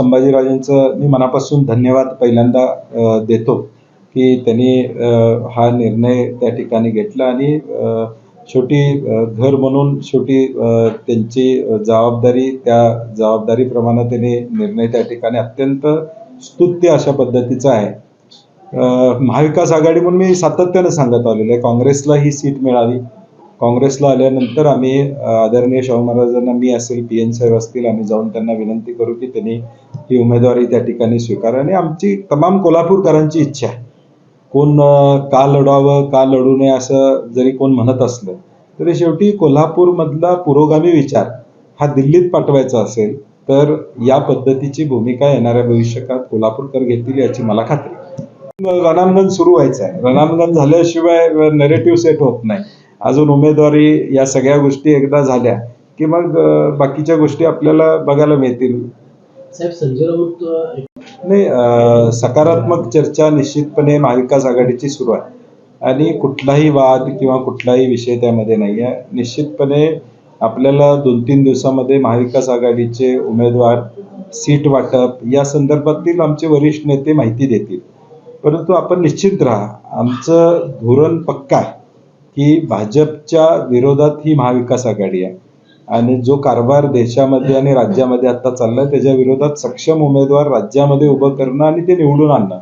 संभाजीराजेंचं मी मनापासून धन्यवाद पहिल्यांदा देतो की त्यांनी हा निर्णय त्या ठिकाणी घेतला आणि छोटी शेवटी घर म्हणून शेवटी त्यांची जबाबदारी त्या जबाबदारीप्रमाणे त्यांनी निर्णय त्या ठिकाणी अत्यंत स्तुत्य अशा पद्धतीचा आहे. महाविकास आघाडी म्हणून मी सातत्यानं सांगत आलेलो आहे. काँग्रेसला ही सीट मिळावी. काँग्रेसला आल्यानंतर आम्ही आदरणीय शाहू महाराजांना मी असेल पी एन साहेब असतील आम्ही जाऊन त्यांना विनंती करू की त्यांनी ही उमेदवारी त्या ठिकाणी स्वीकारा. आणि आमची तमाम कोल्हापूरकरांची इच्छा आहे. कोण का लढावं का लढू नये असं जरी कोण म्हणत असलं तरी शेवटी कोल्हापूरमधला पुरोगामी विचार हा दिल्लीत पाठवायचा असेल तर या पद्धतीची भूमिका येणाऱ्या भविष्यकाळात कोल्हापूरकर घेतील याची मला खात्री. रणांगण सुरू व्हायचं आहे. रणांगण झाल्याशिवाय नेरेटिव्ह सेट होत नाही. अजून उमेदवारी या सगळ्या गोष्टी एकदा झाल्या की मग बाकीच्या गोष्टी आपल्याला बघायला मिळतील. साहेब संजय राऊत नाही सकारात्मक चर्चा निश्चितपणे महाविकास आघाडीची सुरू आहे. आणि कुठलाही वाद किंवा कुठलाही विषय त्यामध्ये नाही आहे निश्चितपणे आपल्याला दोन तीन दिवसामध्ये महाविकास आघाडीचे उमेदवार सीट वाटप या संदर्भातील आमचे वरिष्ठ नेते माहिती देतील. परंतु आपण निश्चित राहा आमचं धोरण पक्का आहे की भाजपच्या विरोधात ही महाविकास आघाडी आहे. आणि जो कारभार देशामध्ये आणि राज्यामध्ये आता चाललाय त्याच्या विरोधात सक्षम उमेदवार राज्यामध्ये उभं करणं आणि ते निवडून आणणं.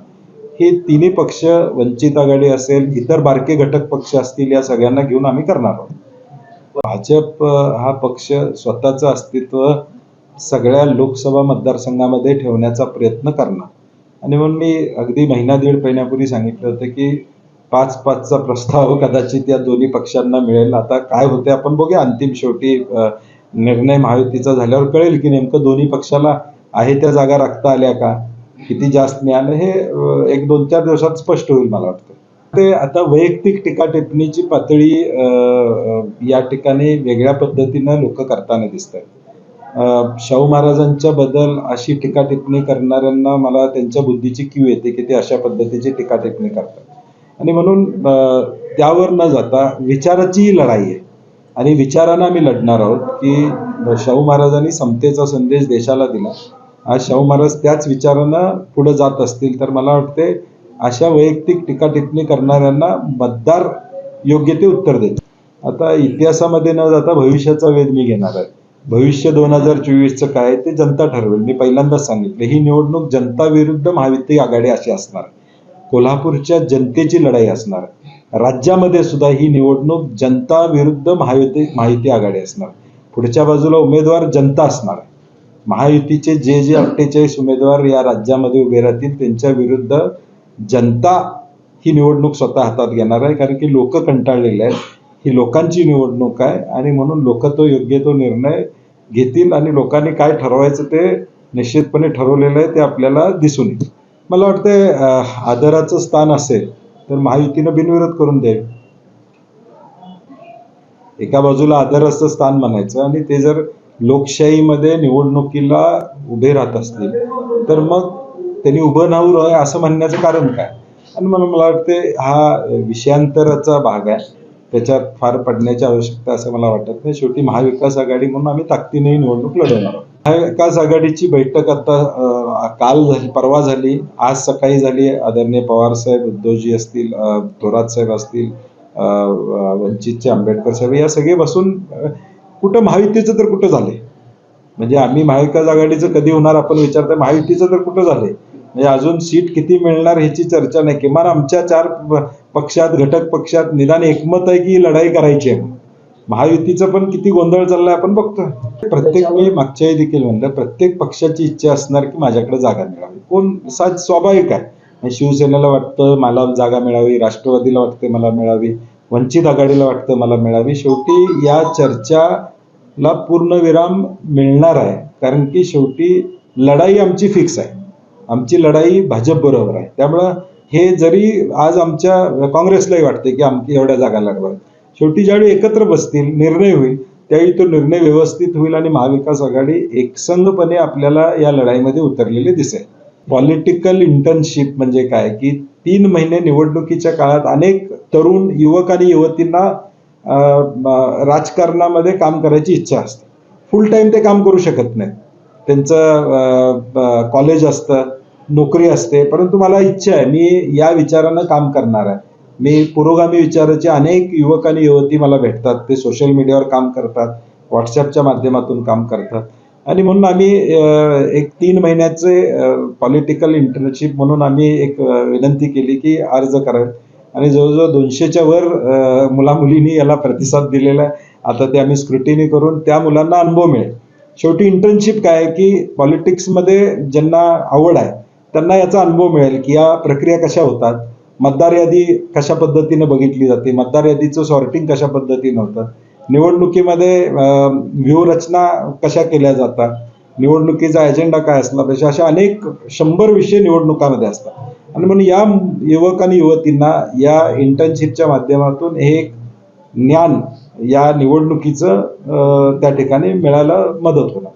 हे तिन्ही पक्ष वंचित आघाडी असेल इतर बारके घटक पक्ष असतील या सगळ्यांना घेऊन आम्ही करणार आहोत. भाजप हा पक्ष स्वतःचं अस्तित्व सगळ्या लोकसभा मतदारसंघामध्ये ठेवण्याचा प्रयत्न करणार. आणि म्हणून मी अगदी महिना दीड महिन्यापूर्वी सांगितलं होतं की पाच पाचचा प्रस्ताव कदाचित या दोन्ही पक्षांना मिळेल. आता काय होते आपण बघूया. अंतिम शेवटी निर्णय महायुतीचा झाल्यावर कळेल की नेमकं दोन्ही पक्षाला आहे त्या जागा राखता आल्या का? किती जास्त मिळालं हे एक दोन चार दिवसात स्पष्ट होईल मला वाटतं. ते आता वैयक्तिक टीका टिप्पणीची पातळी या ठिकाणी वेगळ्या पद्धतीनं लोक करताना दिसत आहेत शाहू महाराजांच्या बद्दल अशी टीका टिप्पणी करणाऱ्यांना मला त्यांच्या बुद्धीची क्यू येते की ते अशा पद्धतीची टीका टिप्पणी करतात. आणि म्हणून त्यावर न जाता विचाराचीही लढाई आहे. आणि विचारानं आम्ही लढणार आहोत की शाहू महाराजांनी समतेचा संदेश देशाला दिला. आज शाहू महाराज त्याच विचारानं पुढे जात असतील तर मला वाटते अशा वैयक्तिक टीका टिप्पणी करणाऱ्यांना मतदार योग्य ते उत्तर देतील. आता इतिहासामध्ये न जाता भविष्याचा वेध मी घेणार आहे. भविष्य दोन हजार चोवीसचं काय आहे ते जनता ठरवेल. मी पहिल्यांदाच सांगितलं ही निवडणूक जनता विरुद्ध महायुती आघाडी अशी असणार. आहे. कोल्हापूरच्या जनतेची लढाई असणार. राज्यामध्ये सुद्धा ही निवडणूक जनता विरुद्ध महायुती माहिती आघाडी असणार. पुढच्या बाजूला उमेदवार जनता असणार. महायुतीचे जे जे अठ्ठेचाळीस उमेदवार या राज्यामध्ये उभे राहतील त्यांच्या विरुद्ध जनता ही निवडणूक स्वतः हातात घेणार आहे कारण की लोक कंटाळलेले आहेत. ही लोकांची निवडणूक आहे आणि म्हणून लोक तो योग्य तो निर्णय घेतील आणि लोकांनी काय ठरवायचं ते निश्चितपणे ठरवलेलं आहे ते आपल्याला दिसून येईल. मला वाटते आदराचं स्थान असेल तर महायुतीनं बिनविरोध करून द्यावी एका बाजूला आदराचं स्थान म्हणायचं आणि ते जर लोकशाहीमध्ये निवडणुकीला उभे राहत असतील तर मग त्यांनी उभं राहू नये असं म्हणण्याचं कारण काय? आणि मला मला वाटते हा विषयांतराचा भाग आहे. त्याच्यात फार पडण्याची आवश्यकता असं मला वाटत नाही. शेवटी महाविकास आघाडी म्हणून आम्ही ताकदीने निवडणूक लढवणार आहोत. महाविकास आघाडीची बैठक आता काल झाली परवा झाली. आज सकाळी झाली. आदरणीय पवार साहेब उद्धवजी असतील थोरात साहेब असतील वंचितचे आंबेडकर साहेब या सगळे बसून कुठं महायुतीचं तर कुठं झाले म्हणजे आम्ही महाविकास आघाडीचं कधी होणार आपण विचारतोय महायुतीचं तर कुठं झालंय? म्हणजे अजून सीट किती मिळणार ह्याची चर्चा नाही. किमान आमच्या चार पक्षात घटक पक्षात निदान एकमत आहे की ही लढाई करायची आहे? महायुतीचं पण किती गोंधळ चाललाय आपण बघतोय. प्रत्येक मी मागच्याही देखील म्हणलं प्रत्येक पक्षाची इच्छा असणार की माझ्याकडे जागा मिळावी. कोण? साध स्वाभाविक आहे. शिवसेनेला वाटतं मला जागा मिळावी राष्ट्रवादीला वाटते मला मिळावी वंचित आघाडीला वाटतं मला मिळावी. शेवटी या चर्चाला पूर्णविराम मिळणार आहे. कारण की शेवटी लढाई आमची फिक्स आहे. आमची लढाई भाजप बरोबर आहे. त्यामुळं हे जरी आज आमच्या काँग्रेसलाही वाटते की आमची एवढ्या जागा लढवा शेवटी ज्यावेळी एकत्र बसतील निर्णय होईल त्यावेळी तो निर्णय व्यवस्थित होईल आणि महाविकास आघाडी एकसंघपणे आपल्याला या लढाईमध्ये उतरलेली दिसेल. पॉलिटिकल इंटर्नशिप म्हणजे काय? की तीन महिने निवडणुकीच्या काळात अनेक तरुण युवक आणि युवतींना राजकारणामध्ये काम करायची इच्छा असते. फुल टाइम ते काम करू शकत नाही त्यांचं कॉलेज असतं. नोकरी असते परंतु मला इच्छा आहे मी या विचारानं काम करणार आहे. मी पुरोगामी विचाराचे अनेक युवक आणि युवती मला भेटतात ते सोशल मीडियावर काम करतात व्हॉट्सॲपच्या माध्यमातून काम करतात. आणि म्हणून आम्ही एक तीन महिन्याचे पॉलिटिकल इंटर्नशिप म्हणून आम्ही एक विनंती केली की अर्ज करावेत. आणि जवळजवळ दोनशेच्या वर मुलामुलींनी याला प्रतिसाद दिलेला आहे. आता ते आम्ही स्क्रुटिनी करून त्या मुलांना अनुभव मिळेल. शेवटी इंटर्नशिप काय आहे की पॉलिटिक्समध्ये ज्यांना आवड आहे त्यांना याचा अनुभव मिळेल की या प्रक्रिया कशा होतात मतदार यादी कशा पद्धतीने बघितली जाते मतदार यादीचं सॉर्टिंग कशा पद्धतीनं होतं निवडणुकीमध्ये व्यूहरचना कशा केल्या जातात निवडणुकीचा एजेंडा काय असला पाहिजे अशा अनेक शंभर विषय निवडणुकामध्ये असतात. आणि म्हणून या युवक आणि युवतींना या इंटर्नशिपच्या माध्यमातून हे एक ज्ञान या निवडणुकीचं त्या ठिकाणी मिळायला मदत होणार.